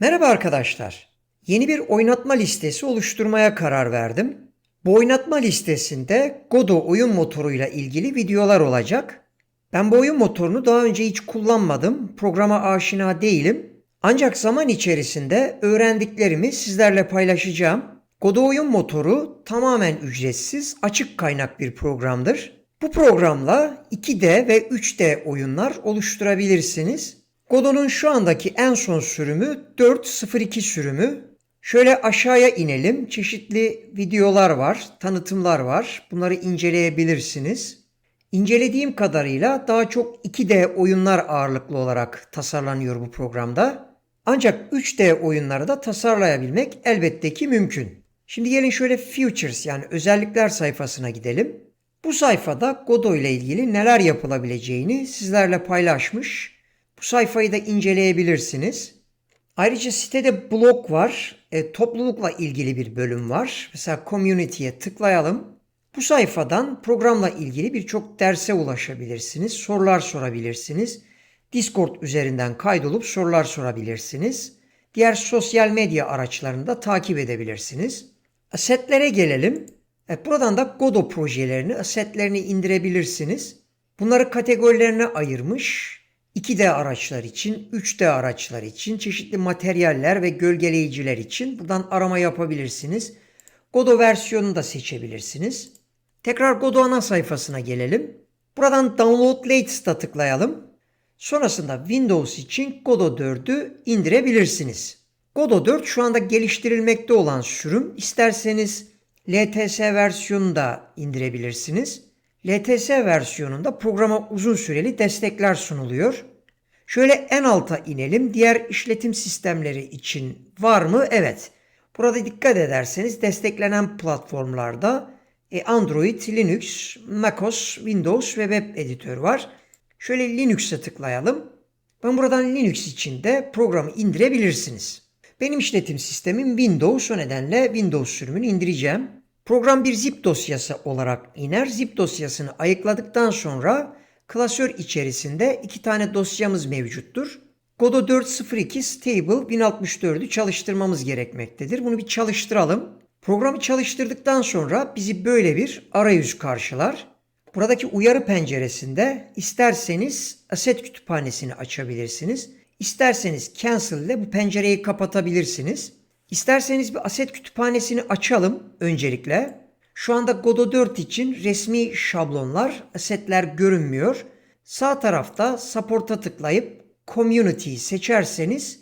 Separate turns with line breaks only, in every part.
Merhaba arkadaşlar. Yeni bir oynatma listesi oluşturmaya karar verdim. Bu oynatma listesinde Godot oyun motoruyla ilgili videolar olacak. Ben bu oyun motorunu daha önce hiç kullanmadım. Programa aşina değilim. Ancak zaman içerisinde öğrendiklerimi sizlerle paylaşacağım. Godot oyun motoru tamamen ücretsiz, açık kaynak bir programdır. Bu programla 2D ve 3D oyunlar oluşturabilirsiniz. Godot'un şu andaki en son sürümü 4.02 sürümü. Şöyle aşağıya inelim. Çeşitli videolar var, tanıtımlar var. Bunları inceleyebilirsiniz. İncelediğim kadarıyla daha çok 2D oyunlar ağırlıklı olarak tasarlanıyor bu programda. Ancak 3D oyunları da tasarlayabilmek elbette ki mümkün. Şimdi gelin şöyle Features yani özellikler sayfasına gidelim. Bu sayfada Godot ile ilgili neler yapılabileceğini sizlerle paylaşmış. Bu sayfayı da inceleyebilirsiniz. Ayrıca sitede blog var. E, toplulukla ilgili bir bölüm var. Mesela community'ye tıklayalım. Bu sayfadan programla ilgili birçok derse ulaşabilirsiniz. Sorular sorabilirsiniz. Discord üzerinden kaydolup sorular sorabilirsiniz. Diğer sosyal medya araçlarını da takip edebilirsiniz. Asetlere gelelim. Evet, buradan da Godot projelerini, asetlerini indirebilirsiniz. Bunları kategorilerine ayırmış. 2D araçlar için, 3D araçlar için, çeşitli materyaller ve gölgeleyiciler için buradan arama yapabilirsiniz. Godot versiyonunu da seçebilirsiniz. Tekrar Godot ana sayfasına gelelim. Buradan Download Latest'a tıklayalım. Sonrasında Windows için Godot 4'ü indirebilirsiniz. Godot 4 şu anda geliştirilmekte olan sürüm. İsterseniz LTS versiyonunu da indirebilirsiniz. LTS versiyonunda programa uzun süreli destekler sunuluyor. Şöyle en alta inelim. Diğer işletim sistemleri için var mı? Evet. Burada dikkat ederseniz desteklenen platformlarda e, Android, Linux, macOS, Windows ve Web Editör var. Şöyle Linux'e tıklayalım. Ben buradan Linux için de programı indirebilirsiniz. Benim işletim sistemim Windows o nedenle Windows sürümünü indireceğim. Program bir zip dosyası olarak iner. Zip dosyasını ayıkladıktan sonra klasör içerisinde iki tane dosyamız mevcuttur. Godot 4.02 Stable 1064'ü çalıştırmamız gerekmektedir. Bunu bir çalıştıralım. Programı çalıştırdıktan sonra bizi böyle bir arayüz karşılar. Buradaki uyarı penceresinde isterseniz aset kütüphanesini açabilirsiniz. İsterseniz cancel ile bu pencereyi kapatabilirsiniz. İsterseniz bir aset kütüphanesini açalım öncelikle. Şu anda Godot 4 için resmi şablonlar, asetler görünmüyor. Sağ tarafta support'a tıklayıp community'yi seçerseniz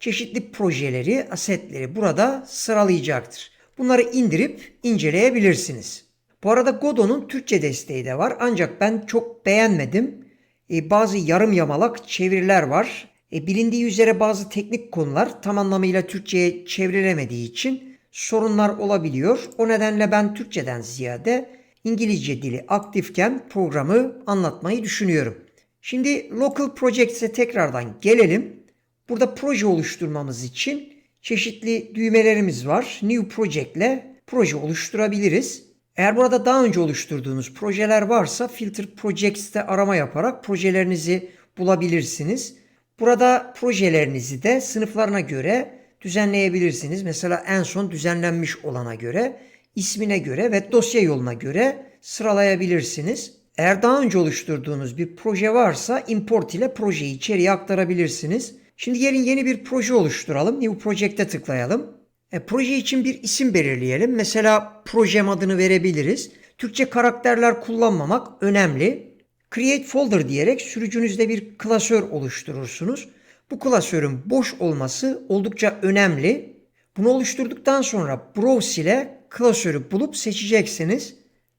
çeşitli projeleri, asetleri burada sıralayacaktır. Bunları indirip inceleyebilirsiniz. Bu arada Godot'un Türkçe desteği de var ancak ben çok beğenmedim. E, bazı yarım yamalak çeviriler var. E, bilindiği üzere bazı teknik konular tam anlamıyla Türkçe'ye çevrilemediği için sorunlar olabiliyor. O nedenle ben Türkçeden ziyade İngilizce dili aktifken programı anlatmayı düşünüyorum. Şimdi Local Projects'e tekrardan gelelim. Burada proje oluşturmamız için çeşitli düğmelerimiz var. New Project ile proje oluşturabiliriz. Eğer burada daha önce oluşturduğunuz projeler varsa Filter Projects'te arama yaparak projelerinizi bulabilirsiniz. Burada projelerinizi de sınıflarına göre düzenleyebilirsiniz. Mesela en son düzenlenmiş olana göre, ismine göre ve dosya yoluna göre sıralayabilirsiniz. Eğer daha önce oluşturduğunuz bir proje varsa import ile projeyi içeriye aktarabilirsiniz. Şimdi gelin yeni bir proje oluşturalım. New Project'e tıklayalım. E, proje için bir isim belirleyelim. Mesela projem adını verebiliriz. Türkçe karakterler kullanmamak önemli. Create folder diyerek sürücünüzde bir klasör oluşturursunuz. Bu klasörün boş olması oldukça önemli. Bunu oluşturduktan sonra Browse ile klasörü bulup seçeceksiniz.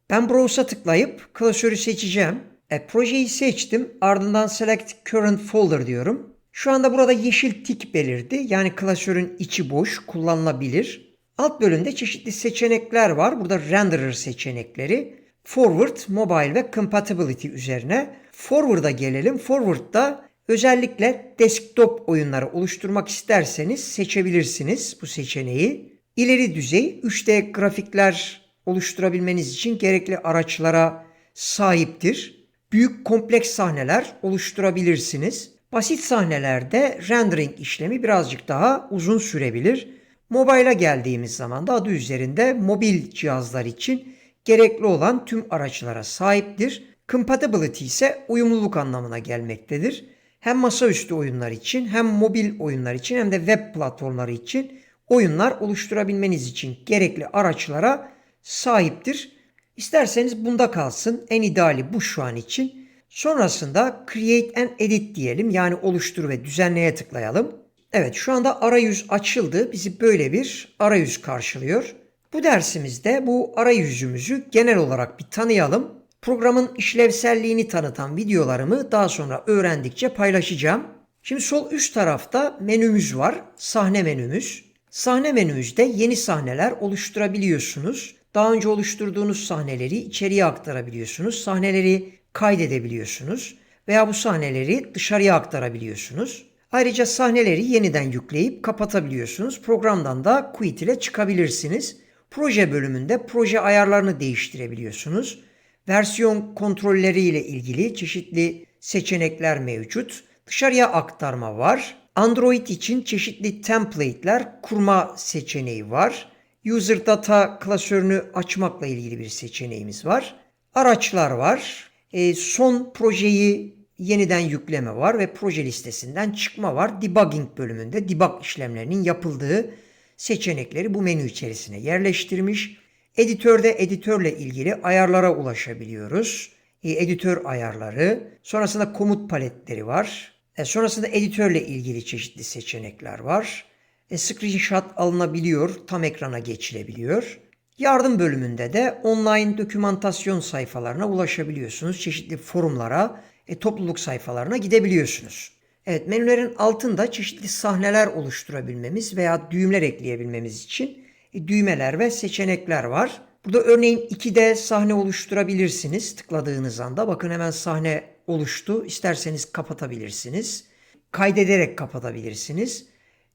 Ben Browse'a tıklayıp klasörü seçeceğim. E, projeyi seçtim. Ardından Select Current Folder diyorum. Şu anda burada yeşil tik belirdi. Yani klasörün içi boş, kullanılabilir. Alt bölümde çeşitli seçenekler var. Burada renderer seçenekleri. Forward, Mobile ve Compatibility üzerine. Forward'a gelelim. Forward'da özellikle desktop oyunları oluşturmak isterseniz seçebilirsiniz bu seçeneği. İleri düzey 3D grafikler oluşturabilmeniz için gerekli araçlara sahiptir. Büyük kompleks sahneler oluşturabilirsiniz. Basit sahnelerde rendering işlemi birazcık daha uzun sürebilir. Mobile'a geldiğimiz zaman da adı üzerinde mobil cihazlar için gerekli olan tüm araçlara sahiptir. Compatibility ise uyumluluk anlamına gelmektedir. Hem masaüstü oyunlar için hem mobil oyunlar için hem de web platformları için oyunlar oluşturabilmeniz için gerekli araçlara sahiptir. İsterseniz bunda kalsın. En ideali bu şu an için. Sonrasında Create and Edit diyelim. Yani oluştur ve düzenleye tıklayalım. Evet şu anda arayüz açıldı. Bizi böyle bir arayüz karşılıyor. Bu dersimizde bu arayüzümüzü genel olarak bir tanıyalım. Programın işlevselliğini tanıtan videolarımı daha sonra öğrendikçe paylaşacağım. Şimdi sol üst tarafta menümüz var. Sahne menümüz. Sahne menümüzde yeni sahneler oluşturabiliyorsunuz. Daha önce oluşturduğunuz sahneleri içeriye aktarabiliyorsunuz. Sahneleri kaydedebiliyorsunuz veya bu sahneleri dışarıya aktarabiliyorsunuz. Ayrıca sahneleri yeniden yükleyip kapatabiliyorsunuz. Programdan da quit ile çıkabilirsiniz. Proje bölümünde proje ayarlarını değiştirebiliyorsunuz. Versiyon kontrolleri ile ilgili çeşitli seçenekler mevcut. Dışarıya aktarma var. Android için çeşitli template'ler kurma seçeneği var. User data klasörünü açmakla ilgili bir seçeneğimiz var. Araçlar var. E, son projeyi yeniden yükleme var ve proje listesinden çıkma var. Debugging bölümünde debug işlemlerinin yapıldığı seçenekleri bu menü içerisine yerleştirmiş. Editörde editörle ilgili ayarlara ulaşabiliyoruz. E, editör ayarları, sonrasında komut paletleri var. E, sonrasında editörle ilgili çeşitli seçenekler var. E, screenshot alınabiliyor, tam ekrana geçilebiliyor. Yardım bölümünde de online dokümantasyon sayfalarına ulaşabiliyorsunuz. Çeşitli forumlara, e, topluluk sayfalarına gidebiliyorsunuz. Evet menülerin altında çeşitli sahneler oluşturabilmemiz veya düğümler ekleyebilmemiz için düğmeler ve seçenekler var. Burada örneğin 2D sahne oluşturabilirsiniz tıkladığınız anda. Bakın hemen sahne oluştu. İsterseniz kapatabilirsiniz. Kaydederek kapatabilirsiniz.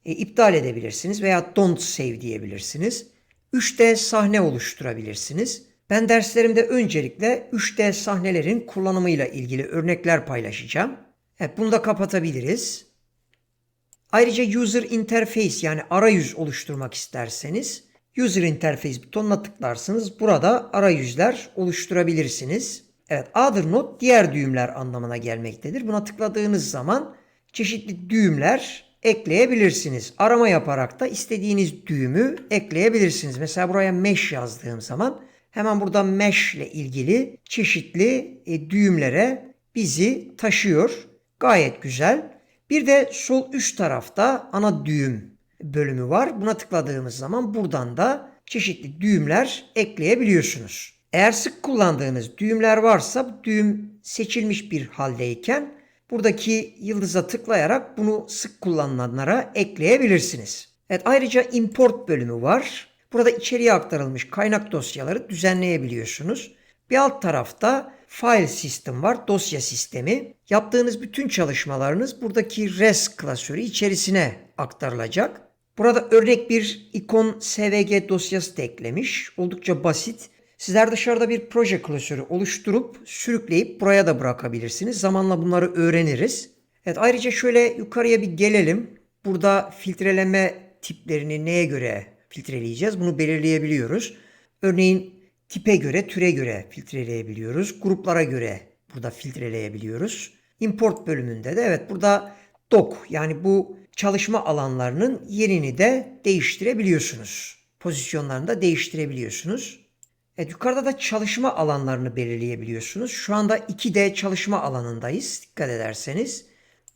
E, iptal edebilirsiniz veya don't save diyebilirsiniz. 3D sahne oluşturabilirsiniz. Ben derslerimde öncelikle 3D sahnelerin kullanımıyla ilgili örnekler paylaşacağım. Evet bunu da kapatabiliriz. Ayrıca user interface yani arayüz oluşturmak isterseniz user interface butonuna tıklarsınız. Burada arayüzler oluşturabilirsiniz. Evet other node diğer düğümler anlamına gelmektedir. Buna tıkladığınız zaman çeşitli düğümler ekleyebilirsiniz. Arama yaparak da istediğiniz düğümü ekleyebilirsiniz. Mesela buraya mesh yazdığım zaman hemen burada mesh ile ilgili çeşitli e, düğümlere bizi taşıyor. Gayet güzel. Bir de sol üst tarafta ana düğüm bölümü var. Buna tıkladığımız zaman buradan da çeşitli düğümler ekleyebiliyorsunuz. Eğer sık kullandığınız düğümler varsa düğüm seçilmiş bir haldeyken buradaki yıldıza tıklayarak bunu sık kullanılanlara ekleyebilirsiniz. Evet ayrıca import bölümü var. Burada içeriye aktarılmış kaynak dosyaları düzenleyebiliyorsunuz. Bir alt tarafta file system var, dosya sistemi. Yaptığınız bütün çalışmalarınız buradaki res klasörü içerisine aktarılacak. Burada örnek bir ikon svg dosyası da eklemiş. Oldukça basit. Sizler dışarıda bir proje klasörü oluşturup sürükleyip buraya da bırakabilirsiniz. Zamanla bunları öğreniriz. Evet ayrıca şöyle yukarıya bir gelelim. Burada filtreleme tiplerini neye göre filtreleyeceğiz? Bunu belirleyebiliyoruz. Örneğin tipe göre, türe göre filtreleyebiliyoruz. Gruplara göre burada filtreleyebiliyoruz. Import bölümünde de evet burada doc yani bu çalışma alanlarının yerini de değiştirebiliyorsunuz. Pozisyonlarını da değiştirebiliyorsunuz. Evet yukarıda da çalışma alanlarını belirleyebiliyorsunuz. Şu anda 2D çalışma alanındayız dikkat ederseniz.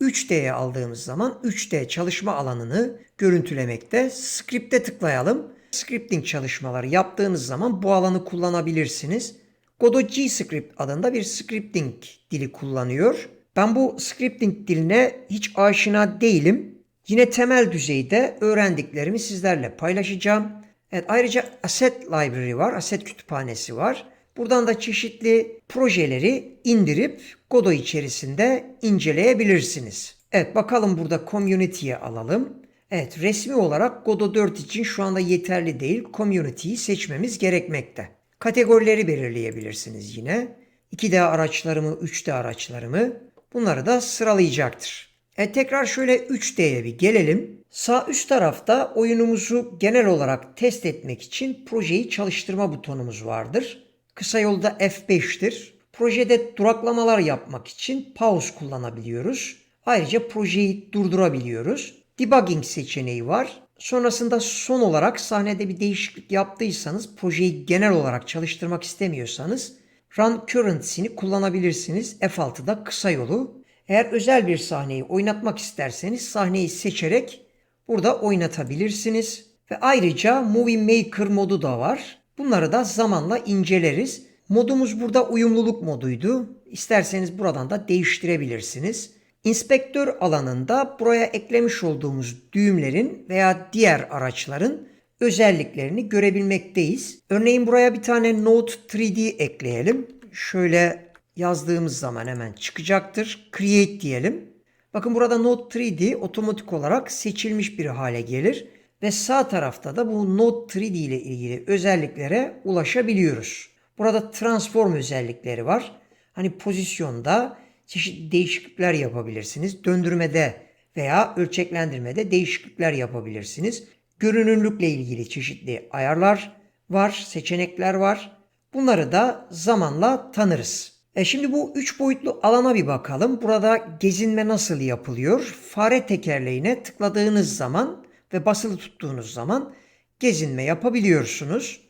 3D'ye aldığımız zaman 3D çalışma alanını görüntülemekte. Script'e tıklayalım. Scripting çalışmaları yaptığınız zaman bu alanı kullanabilirsiniz. Godot G Script adında bir scripting dili kullanıyor. Ben bu scripting diline hiç aşina değilim. Yine temel düzeyde öğrendiklerimi sizlerle paylaşacağım. Evet, ayrıca Asset Library var, Asset Kütüphanesi var. Buradan da çeşitli projeleri indirip Godot içerisinde inceleyebilirsiniz. Evet bakalım burada Community'ye alalım. Evet resmi olarak Godot 4 için şu anda yeterli değil. Community'yi seçmemiz gerekmekte. Kategorileri belirleyebilirsiniz yine. 2D araçlarımı, 3D araçlarımı bunları da sıralayacaktır. E tekrar şöyle 3D'ye bir gelelim. Sağ üst tarafta oyunumuzu genel olarak test etmek için projeyi çalıştırma butonumuz vardır. Kısa yolda F5'tir. Projede duraklamalar yapmak için pause kullanabiliyoruz. Ayrıca projeyi durdurabiliyoruz. Debugging seçeneği var. Sonrasında son olarak sahnede bir değişiklik yaptıysanız projeyi genel olarak çalıştırmak istemiyorsanız Run Currency'ni kullanabilirsiniz. F6'da kısa yolu. Eğer özel bir sahneyi oynatmak isterseniz sahneyi seçerek burada oynatabilirsiniz. Ve ayrıca Movie Maker modu da var. Bunları da zamanla inceleriz. Modumuz burada uyumluluk moduydu. İsterseniz buradan da değiştirebilirsiniz. İnspektör alanında buraya eklemiş olduğumuz düğümlerin veya diğer araçların özelliklerini görebilmekteyiz. Örneğin buraya bir tane Note 3D ekleyelim. Şöyle yazdığımız zaman hemen çıkacaktır. Create diyelim. Bakın burada Note 3D otomatik olarak seçilmiş bir hale gelir ve sağ tarafta da bu Note 3D ile ilgili özelliklere ulaşabiliyoruz. Burada transform özellikleri var. Hani pozisyonda çeşitli değişiklikler yapabilirsiniz. Döndürmede veya ölçeklendirmede değişiklikler yapabilirsiniz. Görünürlükle ilgili çeşitli ayarlar var, seçenekler var. Bunları da zamanla tanırız. E şimdi bu üç boyutlu alana bir bakalım. Burada gezinme nasıl yapılıyor? Fare tekerleğine tıkladığınız zaman ve basılı tuttuğunuz zaman gezinme yapabiliyorsunuz.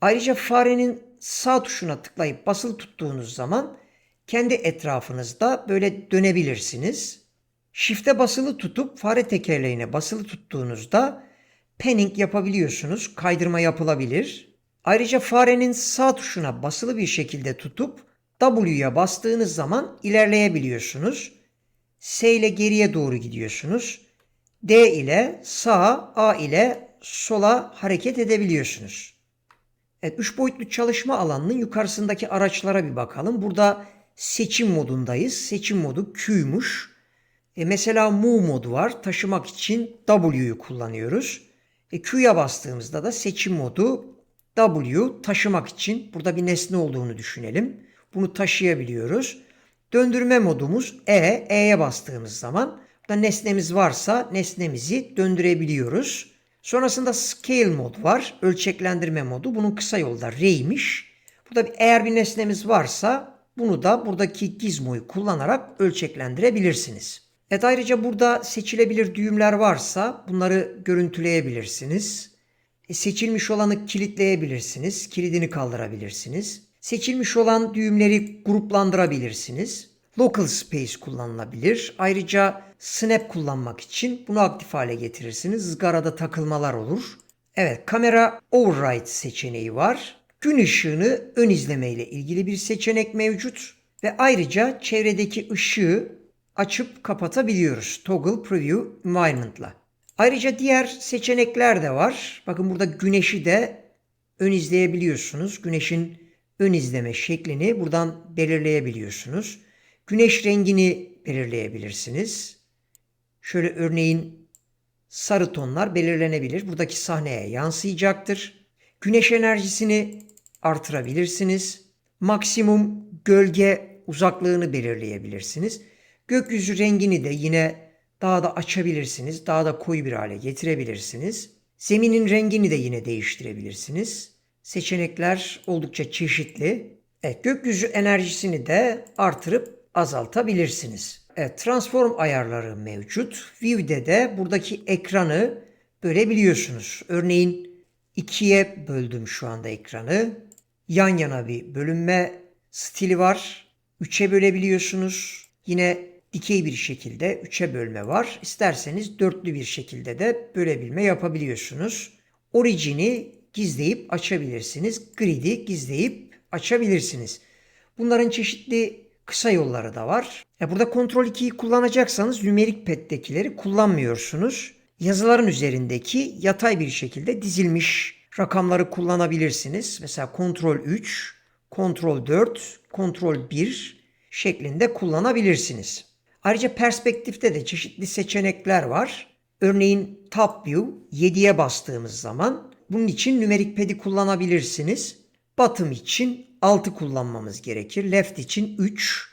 Ayrıca farenin sağ tuşuna tıklayıp basılı tuttuğunuz zaman kendi etrafınızda böyle dönebilirsiniz. Shift'e basılı tutup fare tekerleğine basılı tuttuğunuzda panning yapabiliyorsunuz. Kaydırma yapılabilir. Ayrıca farenin sağ tuşuna basılı bir şekilde tutup W'ya bastığınız zaman ilerleyebiliyorsunuz. S ile geriye doğru gidiyorsunuz. D ile sağa, A ile sola hareket edebiliyorsunuz. Evet, üç boyutlu çalışma alanının yukarısındaki araçlara bir bakalım. Burada seçim modundayız. Seçim modu Q'ymuş. E mesela Move modu var. Taşımak için W'yu kullanıyoruz. E Q'ya bastığımızda da seçim modu W taşımak için burada bir nesne olduğunu düşünelim. Bunu taşıyabiliyoruz. Döndürme modumuz E. E'ye bastığımız zaman burada nesnemiz varsa nesnemizi döndürebiliyoruz. Sonrasında scale mod var. Ölçeklendirme modu. Bunun kısa yolda R'ymiş. Burada eğer bir nesnemiz varsa bunu da buradaki gizmoyu kullanarak ölçeklendirebilirsiniz. Evet ayrıca burada seçilebilir düğümler varsa bunları görüntüleyebilirsiniz. E, seçilmiş olanı kilitleyebilirsiniz. Kilidini kaldırabilirsiniz. Seçilmiş olan düğümleri gruplandırabilirsiniz. Local space kullanılabilir. Ayrıca snap kullanmak için bunu aktif hale getirirsiniz. Izgarada takılmalar olur. Evet kamera override seçeneği var. Gün ışığını ön izleme ile ilgili bir seçenek mevcut. Ve ayrıca çevredeki ışığı açıp kapatabiliyoruz. Toggle Preview Environment'la. Ayrıca diğer seçenekler de var. Bakın burada güneşi de ön izleyebiliyorsunuz. Güneşin ön izleme şeklini buradan belirleyebiliyorsunuz. Güneş rengini belirleyebilirsiniz. Şöyle örneğin sarı tonlar belirlenebilir. Buradaki sahneye yansıyacaktır. Güneş enerjisini artırabilirsiniz. Maksimum gölge uzaklığını belirleyebilirsiniz. Gökyüzü rengini de yine daha da açabilirsiniz. Daha da koyu bir hale getirebilirsiniz. Zeminin rengini de yine değiştirebilirsiniz. Seçenekler oldukça çeşitli. Evet, gökyüzü enerjisini de artırıp azaltabilirsiniz. Evet, transform ayarları mevcut. View'de de buradaki ekranı bölebiliyorsunuz. Örneğin ikiye böldüm şu anda ekranı. Yan yana bir bölünme stili var. Üçe bölebiliyorsunuz. Yine dikey bir şekilde üçe bölme var. İsterseniz dörtlü bir şekilde de bölebilme yapabiliyorsunuz. Orijini gizleyip açabilirsiniz. Grid'i gizleyip açabilirsiniz. Bunların çeşitli kısa yolları da var. Ya burada Ctrl 2'yi kullanacaksanız numerik pad'dekileri kullanmıyorsunuz. Yazıların üzerindeki yatay bir şekilde dizilmiş rakamları kullanabilirsiniz. Mesela Ctrl 3, Ctrl 4, Ctrl 1 şeklinde kullanabilirsiniz. Ayrıca perspektifte de çeşitli seçenekler var. Örneğin Top View 7'ye bastığımız zaman bunun için numerik pad'i kullanabilirsiniz. Bottom için 6 kullanmamız gerekir. Left için 3.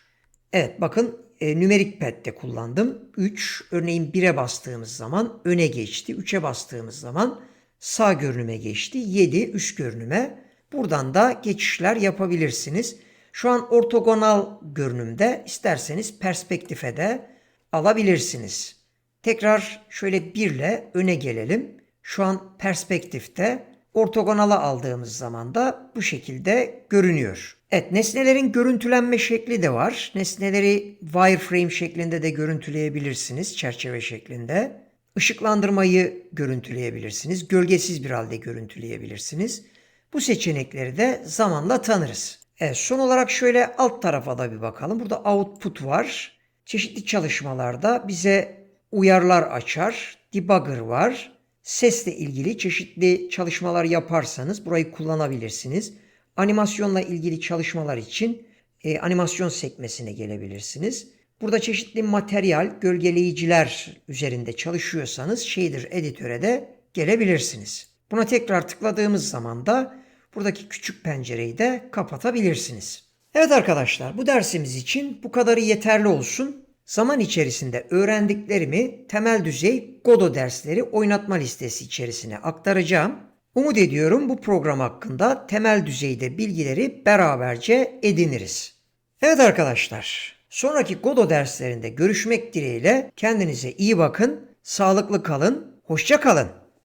Evet bakın e, nümerik pad'de kullandım. 3 örneğin 1'e bastığımız zaman öne geçti. 3'e bastığımız zaman sağ görünüme geçti. 7 üst görünüme. Buradan da geçişler yapabilirsiniz. Şu an ortogonal görünümde isterseniz perspektife de alabilirsiniz. Tekrar şöyle 1 ile öne gelelim. Şu an perspektifte ortogonala aldığımız zaman da bu şekilde görünüyor. Evet nesnelerin görüntülenme şekli de var. Nesneleri wireframe şeklinde de görüntüleyebilirsiniz çerçeve şeklinde. Işıklandırmayı görüntüleyebilirsiniz. Gölgesiz bir halde görüntüleyebilirsiniz. Bu seçenekleri de zamanla tanırız. Evet, son olarak şöyle alt tarafa da bir bakalım. Burada output var. Çeşitli çalışmalarda bize uyarılar açar. Debugger var. Sesle ilgili çeşitli çalışmalar yaparsanız burayı kullanabilirsiniz. Animasyonla ilgili çalışmalar için e, animasyon sekmesine gelebilirsiniz. Burada çeşitli materyal, gölgeleyiciler üzerinde çalışıyorsanız Shader Editör'e de gelebilirsiniz. Buna tekrar tıkladığımız zaman da buradaki küçük pencereyi de kapatabilirsiniz. Evet arkadaşlar bu dersimiz için bu kadarı yeterli olsun. Zaman içerisinde öğrendiklerimi temel düzey Godot dersleri oynatma listesi içerisine aktaracağım. Umut ediyorum bu program hakkında temel düzeyde bilgileri beraberce ediniriz. Evet arkadaşlar, sonraki Godot derslerinde görüşmek dileğiyle kendinize iyi bakın, sağlıklı kalın, hoşça kalın.